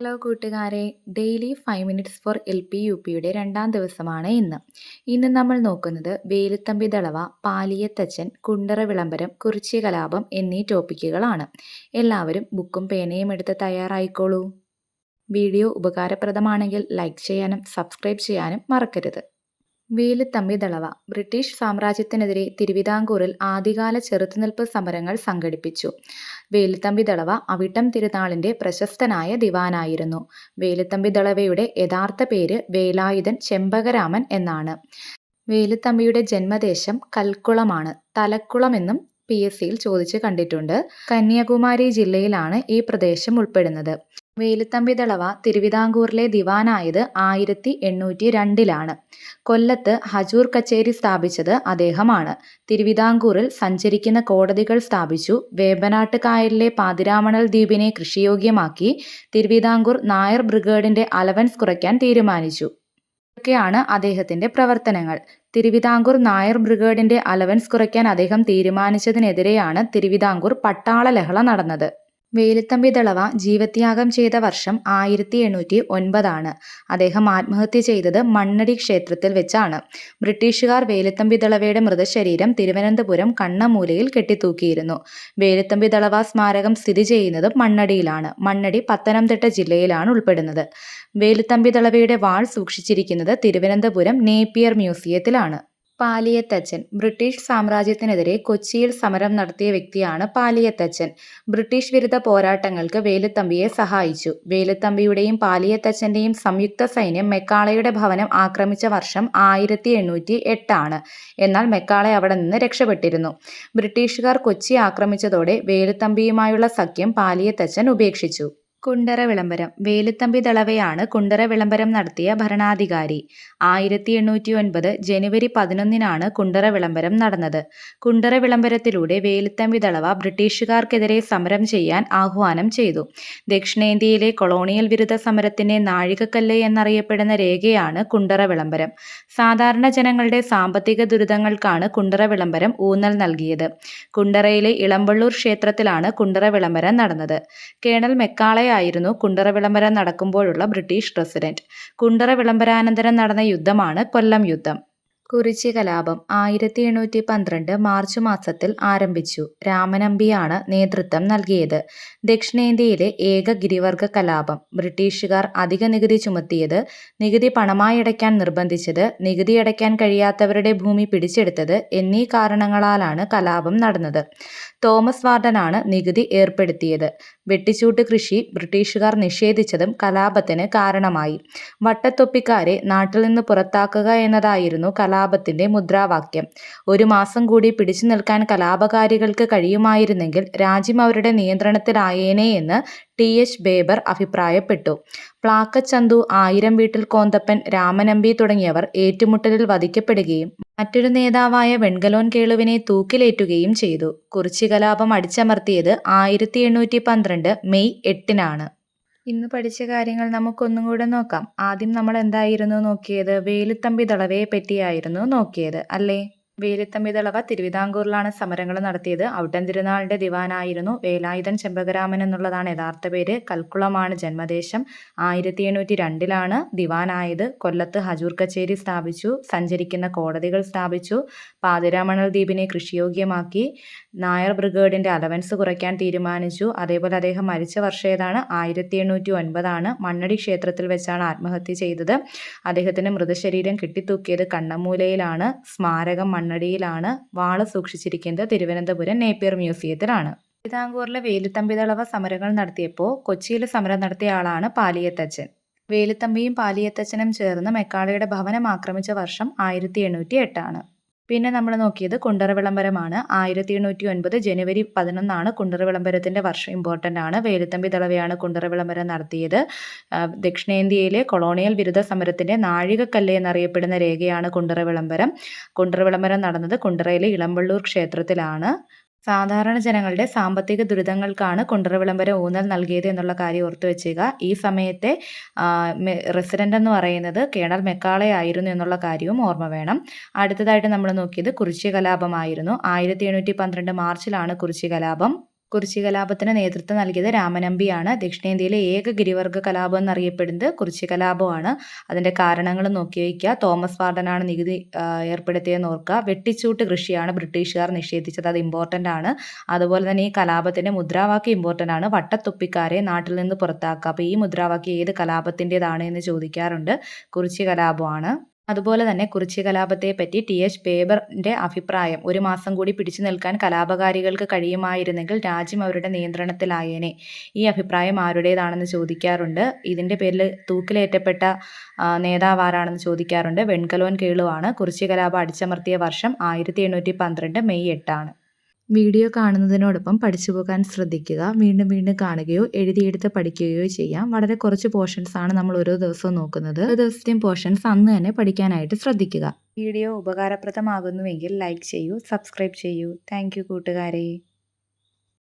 Hello കൂട്ടുകാരെ. Daily five minutes for L P U പിയുടെ രണ്ടാം ദിവസമാണ് ഇന്ന്. ഇന്ന് നമ്മൾ നോക്കുന്നത് വേലുത്തമ്പി ദളവ പാലിയത്തച്ഛൻ കുണ്ടറ വിളംബരം കുറിച്ചി കലാപം എന്നീ ടോപ്പിക്കുകളാണ്. എല്ലാവരും ബുക്കും പേനയും എടുത്ത് തയ്യാറായിക്കോളൂ. വീഡിയോ ഉപകാരപ്രദമാണെങ്കിൽ ലൈക്ക് ചെയ്യാനും സബ്സ്ക്രൈബ് ചെയ്യാനും മറക്കരുത്. വേലുത്തമ്പി ദളവ ബ്രിട്ടീഷ് സാമ്രാജ്യത്തിനെതിരെ തിരുവിതാംകൂറിൽ ആദ്യകാല ചെറുത്തുനിൽപ്പ് സമരങ്ങൾ സംഘടിപ്പിച്ചു. വേലുത്തമ്പി ദളവ അവിട്ടം തിരുനാളിന്റെ പ്രശസ്തനായ ദിവാനായിരുന്നു. വേലുത്തമ്പി ദളവയുടെ യഥാർത്ഥ പേര് വേലായുധൻ ചെമ്പകരാമൻ എന്നാണ്. വേലുത്തമ്പിയുടെ ജന്മദേശം കൽക്കുളമാണ്. തലക്കുളം എന്നും പി എസ് സിയിൽ ചോദിച്ച് കണ്ടിട്ടുണ്ട്. കന്യാകുമാരി ജില്ലയിലാണ് ഈ പ്രദേശം ഉൾപ്പെടുന്നത്. വേലുത്തമ്പി ദളവ തിരുവിതാംകൂറിലെ ദിവാനായത് ആയിരത്തി എണ്ണൂറ്റി രണ്ടിലാണ്. കൊല്ലത്ത് ഹജൂർ കച്ചേരി സ്ഥാപിച്ചത് അദ്ദേഹമാണ്. തിരുവിതാംകൂറിൽ സഞ്ചരിക്കുന്ന കോടതികൾ സ്ഥാപിച്ചു. വേമ്പനാട്ട് കായലിലെ പാതിരാമണൽ ദ്വീപിനെ കൃഷിയോഗ്യമാക്കി തിരുവിതാംകൂർ നായർ ബ്രിഗേഡിന്റെ അലവൻസ് കുറയ്ക്കാൻ തീരുമാനിച്ചു. ഇതൊക്കെയാണ് അദ്ദേഹത്തിന്റെ പ്രവർത്തനങ്ങൾ. തിരുവിതാംകൂർ നായർ ബ്രിഗേഡിന്റെ അലവൻസ് കുറയ്ക്കാൻ അദ്ദേഹം തീരുമാനിച്ചതിനെതിരെയാണ് തിരുവിതാംകൂർ പട്ടാള ലഹള നടന്നത്. വേലുത്തമ്പി ദളവ ജീവത്യാഗം ചെയ്ത വർഷം ആയിരത്തി എണ്ണൂറ്റി ഒൻപതാണ് അദ്ദേഹം ആത്മഹത്യ ചെയ്തത് മണ്ണടി ക്ഷേത്രത്തിൽ വെച്ചാണ്. ബ്രിട്ടീഷുകാർ വേലുത്തമ്പി ദളവയുടെ മൃതശരീരം തിരുവനന്തപുരം കണ്ണമൂലയിൽ കെട്ടിത്തൂക്കിയിരുന്നു. വേലുത്തമ്പി ദളവ സ്മാരകം സ്ഥിതി ചെയ്യുന്നത് മണ്ണടിയിലാണ്. മണ്ണടി പത്തനംതിട്ട ജില്ലയിലാണ് ഉൾപ്പെടുന്നത്. വേലുത്തമ്പി ദളവയുടെ വാൾ സൂക്ഷിച്ചിരിക്കുന്നത് തിരുവനന്തപുരം നേപ്പിയർ മ്യൂസിയത്തിലാണ്. പാലിയത്തച്ഛൻ. ബ്രിട്ടീഷ് സാമ്രാജ്യത്തിനെതിരെ കൊച്ചിയിൽ സമരം നടത്തിയ വ്യക്തിയാണ് പാലിയത്തച്ഛൻ. ബ്രിട്ടീഷ് വിരുദ്ധ പോരാട്ടങ്ങൾക്ക് വേലുത്തമ്പിയെ സഹായിച്ചു. വേലുത്തമ്പിയുടെയും പാലിയത്തച്ഛന്റെയും സംയുക്ത സൈന്യം മെക്കാളയുടെ ഭവനം ആക്രമിച്ച വർഷം ആയിരത്തി എണ്ണൂറ്റി എട്ടാണ് എന്നാൽ മെക്കാളെ അവിടെ നിന്ന് രക്ഷപ്പെട്ടിരുന്നു. ബ്രിട്ടീഷുകാർ കൊച്ചി ആക്രമിച്ചതോടെ വേലുത്തമ്പിയുമായുള്ള സഖ്യം പാലിയത്തച്ഛൻ ഉപേക്ഷിച്ചു. കുണ്ടറ വിളംബരം. വേലുത്തമ്പി ദളവയാണ് കുണ്ടറ വിളംബരം നടത്തിയ ഭരണാധികാരി. ആയിരത്തി എണ്ണൂറ്റി ഒൻപത് ജനുവരി പതിനൊന്നിനാണ് കുണ്ടറ വിളംബരം നടന്നത്. കുണ്ടറ വിളംബരത്തിലൂടെ വേലുത്തമ്പി ദളവ ബ്രിട്ടീഷുകാർക്കെതിരെ സമരം ചെയ്യാൻ ആഹ്വാനം ചെയ്തു. ദക്ഷിണേന്ത്യയിലെ കൊളോണിയൽ വിരുദ്ധ സമരത്തിന്റെ നാഴികക്കല്ല് എന്നറിയപ്പെടുന്ന രേഖയാണ് കുണ്ടറ വിളംബരം. സാധാരണ ജനങ്ങളുടെ സാമ്പത്തിക ദുരിതങ്ങൾക്കാണ് കുണ്ടറ വിളംബരം ഊന്നൽ നൽകിയത്. കുണ്ടറയിലെ ഇളമ്പള്ളൂർ ക്ഷേത്രത്തിലാണ് കുണ്ടറ വിളംബരം നടന്നത്. കേണൽ മെക്കാളെ ആയിരുന്നു കുണ്ടറ വിളംബരം നടക്കുമ്പോഴുള്ള ബ്രിട്ടീഷ് പ്രസിഡന്റ്. കുണ്ടറ വിളംബരാനന്തരം നടന്ന യുദ്ധമാണ് കൊല്ലം യുദ്ധം. കുറിച്ചി കലാപം ആയിരത്തി എണ്ണൂറ്റി പന്ത്രണ്ട് മാർച്ച് മാസത്തിൽ ആരംഭിച്ചു. രാമനമ്പിയാണ് നേതൃത്വം നൽകിയത്. ദക്ഷിണേന്ത്യയിലെ ഏക ഗിരിവർഗ കലാപം. ബ്രിട്ടീഷുകാർ അധിക നികുതി ചുമത്തിയത് നികുതി പണമായി അടയ്ക്കാൻ നിർബന്ധിച്ചത് നികുതി അടയ്ക്കാൻ കഴിയാത്തവരുടെ ഭൂമി പിടിച്ചെടുത്തത് എന്നീ കാരണങ്ങളാലാണ് കലാപം നടന്നത്. തോമസ് വാർഡനാണ് നികുതി ഏർപ്പെടുത്തിയത്. വെട്ടിച്ചൂട്ട് കൃഷി ബ്രിട്ടീഷുകാർ നിഷേധിച്ചതും കലാപത്തിന് കാരണമായി. വട്ടത്തൊപ്പിക്കാരെ നാട്ടിൽ നിന്ന് പുറത്താക്കുക എന്നതായിരുന്നു കലാപത്തിന്റെ മുദ്രാവാക്യം. ഒരു മാസം കൂടി പിടിച്ചു നിൽക്കാൻ കലാപകാരികൾക്ക് കഴിയുമായിരുന്നെങ്കിൽ രാജ്യം അവരുടെ നിയന്ത്രണത്തിലായേനെ എന്ന് ടി. എച്ച്. ബേബർ അഭിപ്രായപ്പെട്ടു. പ്ലാക്കച്ചന്തു ആയിരം വീട്ടിൽ കോന്തപ്പൻ രാമനമ്പി തുടങ്ങിയവർ ഏറ്റുമുട്ടലിൽ വധിക്കപ്പെടുകയും മറ്റൊരു നേതാവായ വെൺകലോൻ കേളുവിനെ തൂക്കിലേറ്റുകയും ചെയ്തു. കുറിച്ചി കലാപം അടിച്ചമർത്തിയത് ആയിരത്തി എണ്ണൂറ്റി പന്ത്രണ്ട് മെയ് എട്ടിനാണ്. ഇന്ന് പഠിച്ച കാര്യങ്ങൾ നമുക്കൊന്നും കൂടെ നോക്കാം. ആദ്യം നമ്മൾ എന്തായിരുന്നു നോക്കിയത്? വേലുത്തമ്പി ദളവയെ പറ്റിയായിരുന്നു നോക്കിയത് അല്ലേ? വേലുത്തമ്പി ദളവ തിരുവിതാംകൂറിലാണ് സമരങ്ങൾ നടത്തിയത്. ഔട്ടൻ തിരുനാളിന്റെ ദിവാനായിരുന്നു വേലായുധൻ ചെമ്പകരാമൻ എന്നുള്ളതാണ് യഥാർത്ഥ പേര്. കൽക്കുളമാണ് ജന്മദേശം. ആയിരത്തി എണ്ണൂറ്റി രണ്ടിലാണ് ദിവാനായത്. കൊല്ലത്ത് ഹജൂർ കച്ചേരി സ്ഥാപിച്ചു. സഞ്ചരിക്കുന്ന കോടതികൾ സ്ഥാപിച്ചു. പാതിരാമണൽ ദ്വീപിനെ കൃഷിയോഗ്യമാക്കി. നായർ ബ്രിഗേഡിന്റെ അലവൻസ് കുറയ്ക്കാൻ തീരുമാനിച്ചു. അതേപോലെ അദ്ദേഹം മരിച്ച വർഷം ഏതാണ് ആയിരത്തി എണ്ണൂറ്റി ഒൻപതാണ് മണ്ണടി ക്ഷേത്രത്തിൽ വെച്ചാണ് ആത്മഹത്യ ചെയ്തത്. അദ്ദേഹത്തിന്റെ മൃതശരീരം കെട്ടിത്തൂക്കിയത് കണ്ണമൂലയിലാണ്. സ്മാരകം മണ്ണടിയിലാണ് വാള സൂക്ഷിച്ചിരിക്കുന്നത്. തിരുവനന്തപുരം നേപ്പിയർ മ്യൂസിയത്തിലാണ്. തിരുവിതാംകൂറിലെ വേലുത്തമ്പിതളവ സമരങ്ങൾ നടത്തിയപ്പോൾ കൊച്ചിയിൽ സമരം നടത്തിയ ആളാണ് പാലിയത്തച്ഛൻ. വേലുത്തമ്പിയും പാലിയത്തച്ഛനും ചേർന്ന് മെക്കാളയുടെ ഭവനം ആക്രമിച്ച വർഷം ആയിരത്തി എണ്ണൂറ്റി എട്ടാണ് പിന്നെ നമ്മൾ നോക്കിയത് കുണ്ടറ വിളംബരമാണ് ആയിരത്തി എണ്ണൂറ്റി ഒൻപത് ജനുവരി പതിനൊന്നാണ് കുണ്ടറ വിളംബരത്തിന്റെ വർഷം ഇമ്പോർട്ടന്റ് ആണ്. വേലുത്തമ്പി ദളവയാണ് കുണ്ടറ വിളംബരം നടത്തിയത് ദക്ഷിണേന്ത്യയിലെ കൊളോണിയൽ വിരുദ്ധ സമരത്തിന്റെ നാഴികക്കല്ല് എന്നറിയപ്പെടുന്ന രേഖയാണ് കുണ്ടറ വിളംബരം കുണ്ടറ വിളംബരം നടന്നത് കുണ്ടറയിലെ ഇളമ്പള്ളൂർ ക്ഷേത്രത്തിലാണ്. സാധാരണ ജനങ്ങളുടെ സാമ്പത്തിക ദുരിതങ്ങൾക്കാണ് കുണ്ടറ വിളംബരം ഊന്നൽ നൽകിയത് എന്നുള്ള കാര്യം ഓർത്തു വെച്ചുക ഈ സമയത്തെ റെസിഡന്റ് എന്ന് പറയുന്നത് കേണൽ മെക്കാളെ ആയിരുന്നു എന്നുള്ള കാര്യവും ഓർമ്മ വേണം. അടുത്തതായിട്ട് നമ്മൾ നോക്കിയത് കുറിച്ചി കലാപമായിരുന്നു. ആയിരത്തി എണ്ണൂറ്റി പന്ത്രണ്ട് മാർച്ചിലാണ് കുറിച്ചി കലാപം കുറിച്ചി കലാപത്തിന് നേതൃത്വം നൽകിയത് രാമനമ്പിയാണ്. ദക്ഷിണേന്ത്യയിലെ ഏക ഗിരിവർഗ കലാപം എന്നറിയപ്പെടുന്നത് കുറിച്ചി കലാപമാണ് അതിന്റെ കാരണങ്ങൾ നോക്കി വയ്ക്കുക. തോമസ് വാർഡനാണ് നികുതി ഏർപ്പെടുത്തിയതെന്ന് ഓർക്കുക. വെട്ടിച്ചൂട്ട് കൃഷിയാണ് ബ്രിട്ടീഷുകാർ നിഷേധിച്ചത്. അത് ഇമ്പോർട്ടന്റ് ആണ്. അതുപോലെ തന്നെ ഈ കലാപത്തിന്റെ മുദ്രാവാക്യം ഇമ്പോർട്ടന്റ് ആണ്. വട്ടത്തുപ്പിക്കാരെ നാട്ടിൽ നിന്ന് പുറത്താക്കുക. അപ്പോൾ ഈ മുദ്രാവാക്യം ഏത് കലാപത്തിന്റെതാണ് എന്ന് ചോദിക്കാറുണ്ട്. കുറിച്ചി കലാപമാണ് അതുപോലെ തന്നെ കുറിച്ചി കലാപത്തെ പറ്റി ടി എച്ച് ബേബറിന്റെ അഭിപ്രായം. ഒരു മാസം കൂടി പിടിച്ചു നിൽക്കാൻ കലാപകാരികൾക്ക് കഴിയുമായിരുന്നെങ്കിൽ രാജ്യം അവരുടെ നിയന്ത്രണത്തിലായേനെ. ഈ അഭിപ്രായം ആരുടേതാണെന്ന് ചോദിക്കാറുണ്ട്. ഇതിന്റെ പേരിൽ തൂക്കിലേറ്റപ്പെട്ട നേതാവാരാണെന്ന് ചോദിക്കാറുണ്ട്. വെൺകലോൻ കേളുവാണ്. കുറിച്ചി കലാപം അടിച്ചമർത്തിയ വർഷം ആയിരത്തി എണ്ണൂറ്റി പന്ത്രണ്ട് മെയ് എട്ടാണ്. വീഡിയോ കാണുന്നതിനോടൊപ്പം പഠിച്ചു പോകാൻ ശ്രദ്ധിക്കുക വീണ്ടും വീണ്ടും കാണുകയോ എഴുതിയെടുത്ത് പഠിക്കുകയോ ചെയ്യാം. വളരെ കുറച്ച് പോർഷൻസ് ആണ് നമ്മൾ ഓരോ ദിവസവും നോക്കുന്നത്. ഒരു ദിവസത്തെയും പോർഷൻസ് അന്ന് തന്നെ പഠിക്കാനായിട്ട് ശ്രദ്ധിക്കുക. വീഡിയോ ഉപകാരപ്രദമാകുന്നുവെങ്കിൽ ലൈക്ക് ചെയ്യൂ സബ്സ്ക്രൈബ് ചെയ്യൂ. താങ്ക് കൂട്ടുകാരെ.